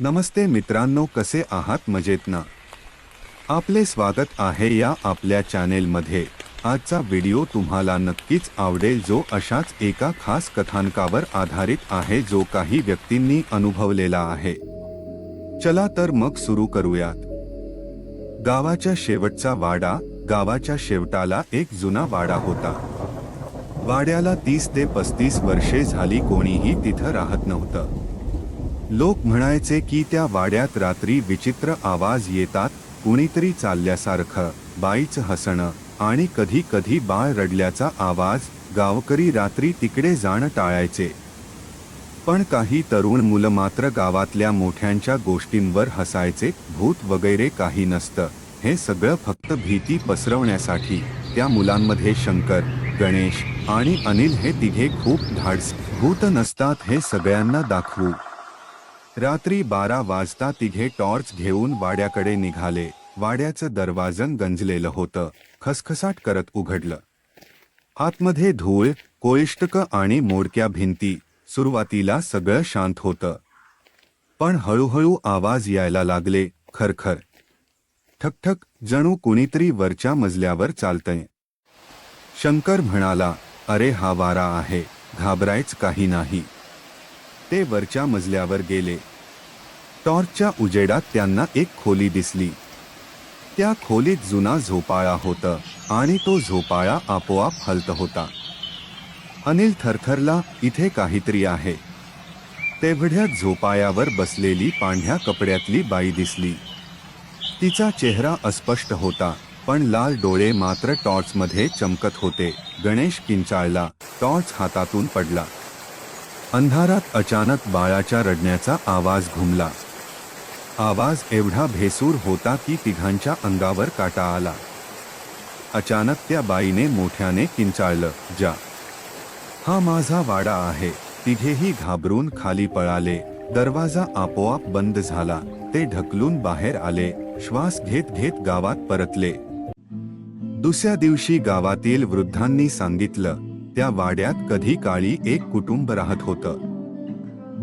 नमस्ते मित्रांनो कसे आहात? मजेत ना? आपले स्वागत आहे या आपल्या चॅनेलमध्ये. आजचा व्हिडिओ तुम्हाला नक्कीच आवडेल जो अशाच एका खास कथानकावर आधारित आहे जो काही व्यक्तींनी अनुभवलेला आहे. चला तर मग सुरू करूयात. गावाच्या शेवटचा वाडा गावाच्या शेवटाला एक जुना वाडा होता. वाड्याला तीस ते पस्तीस वर्षे झाली कोणीही तिथं राहत नव्हतं. लोक म्हणायचे की त्या वाड्यात रात्री विचित्र आवाज येतात कुणीतरी चालल्यासारखं बाईचं हसणं आणि कधी कधी बाळ रडल्याचा आवाज गावकरी रात्री तिकडे जाणं टाळायचे. पण काही तरुण मुलं मात्र गावातल्या मोठ्यांच्या गोष्टींवर हसायचे भूत वगैरे काही नसतं. हे सगळं फक्त भीती पसरवण्यासाठी. त्या मुलांमध्ये शंकर गणेश आणि अनिल हे तिघे खूप धाडस भूत नसतात हे सगळ्यांना दाखवू. रात्री बारा वाजता तिघे टॉर्च घेऊन वाड्याकडे निघाले. वाड्याचं दरवाजन गंजलेलं होतं. खसखसाट करत उघडलं. आतमध्ये धूळ कोळिष्टक आणि मोडक्या भिंती. सुरुवातीला सगळं शांत होतं. पण हळूहळू आवाज यायला लागले. खरखर. ठकठक जणू कुणीतरी वरच्या मजल्यावर चालतंय. शंकर म्हणाला अरे हा वारा आहे. घाबरायच काही नाही. ते वरच्या मजल्यावर गेले. टॉर्चच्या उजेडात त्यांना एक खोली दिसली. त्या खोलीत जुना झोपाळा होता आणि तो झोपाळा आपोआप हलत होता. अनिल थरथरला इथे काहीतरी आहे. तेवढ्यात झोपाळ्यावर बसलेली पांढऱ्या कपड्यातली बाई दिसली. तिचा चेहरा अस्पष्ट होता पण लाल डोळे मात्र टॉर्चमध्ये चमकत होते. गणेश किंचाळला टॉर्च हातातून पडला. अंधारात अचानक बाळाच्या रडण्याचा आवाज घुमला. आवाज एवढा भेसूर होता की तिघांच्या अंगावर काटा आला. अचानक त्या बाईने मोठ्याने किंचाळलं जा. हा माझा वाडा आहे. तिघेही घाबरून खाली पळाले. दरवाजा आपोआप बंद झाला. ते ढकलून बाहेर आले. श्वास घेत घेत गावात परतले. दुसऱ्या दिवशी गावातील वृद्धांनी सांगितलं त्या वाड्यात कधी काळी एक कुटुंब राहत होतं.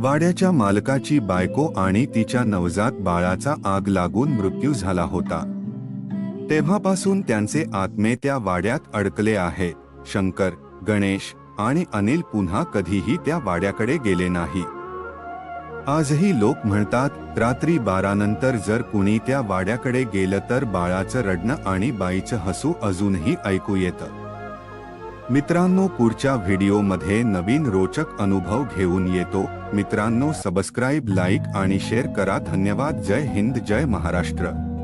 वाड्याच्या मालकाची बायको आणि तिच्या नवजात बाळाचा आग लागून मृत्यू झाला होता. तेव्हापासून त्यांचे आत्मे त्या वाड्यात अडकले आहे. शंकर गणेश आणि अनिल पुन्हा कधीही त्या वाड्याकडे गेले नाही. आजही लोक म्हणतात रात्री बारानंतर जर कुणी त्या वाड्याकडे गेलं तर बाळाचं रडणं आणि बाईचं हसू अजूनही ऐकू येतं. मित्रांनो पुढच्या व्हिडिओमध्ये नवीन रोचक अनुभव घेऊन येतो. मित्रांनो सबस्क्राईब लाईक आणि शेअर करा. धन्यवाद. जय हिंद जय महाराष्ट्र.